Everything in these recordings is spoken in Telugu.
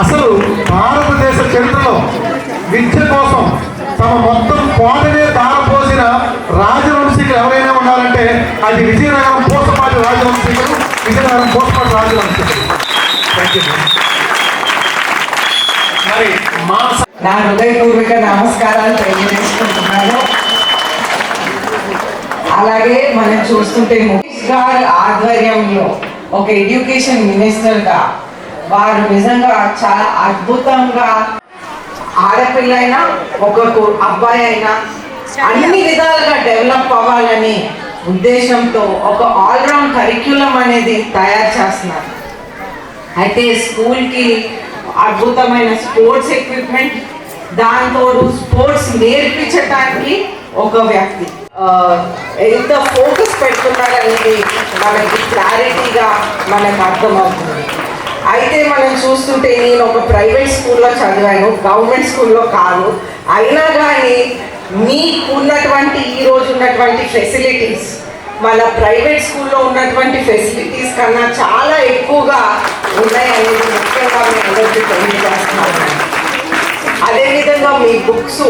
అసలు భారతదేశ చరిత్రలో విద్య కోసం తమ మొత్తం కోటనే దారపోసిన రాజవంశీకులు ఎవరైనా ఉన్నారంటే అది విజయనగరం పోసపాటి రాజవంశీకులు విజయనగరం పోసపాటి రాజవంశీకులు. మరి మా నా హృదయపూర్వక నమస్కారాలు తెలియజేసుకుంటున్నాను. అలాగే మనం చూస్తుంటే ముఖేష్ గారి ఆధ్వర్యంలో ఒక ఎడ్యుకేషన్ మినిస్టర్గా వారు నిజంగా చాలా అద్భుతంగా ఆడపిల్ల అయినా ఒక అబ్బాయి అయినా అన్ని విధాలుగా డెవలప్ అవ్వాలని ఉద్దేశంతో ఒక ఆల్రౌండ్ కరిక్యులం అనేది తయారు చేస్తున్నారు. అయితే స్కూల్కి అద్భుతమైన స్పోర్ట్స్ ఎక్విప్మెంట్ దాంతో స్పోర్ట్స్ నేర్పించడానికి ఒక వ్యక్తి. ఎంత ఫోకస్ పెడుతున్నారనేది మనకి క్లారిటీగా మనకు అర్థమవుతుంది. చూస్తుంటే నేను ఒక ప్రైవేట్ స్కూల్లో చదివాను గవర్నమెంట్ స్కూల్లో కాదు. అయినా కానీ మీకున్నటువంటి ఈ రోజు ఉన్నటువంటి ఫెసిలిటీస్ మన ప్రైవేట్ స్కూల్లో ఉన్నటువంటి ఫెసిలిటీస్ కన్నా చాలా ఎక్కువగా ఉన్నాయనేది ముఖ్యంగా మీ అందరికీ తెలియజేస్తున్నాను. అదేవిధంగా మీ బుక్స్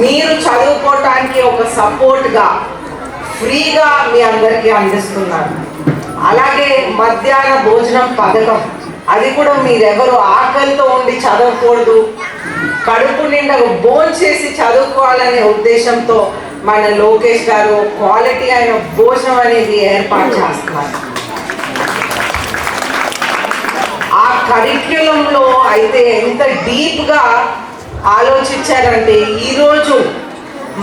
మీరు చదువుకోవటానికి ఒక సపోర్ట్గా ఫ్రీగా మీ అందరికీ అందిస్తున్నారు అలాగే మధ్యాహ్న భోజనం పథకం. అది కూడా మీరెవరు? ఆకలితో ఉండి చదవకూడదు. కడుపు నిండా భోజనం చేసి చదువుకోవాలనే ఉద్దేశంతో మన లోకేష్ గారు క్వాలిటీ అయిన భోజనం అనేది ఏర్పాటు చేస్తున్నారు. ఆ కరిక్యులంలో అయితే ఎంత డీప్గా ఆలోచించారంటే ఈరోజు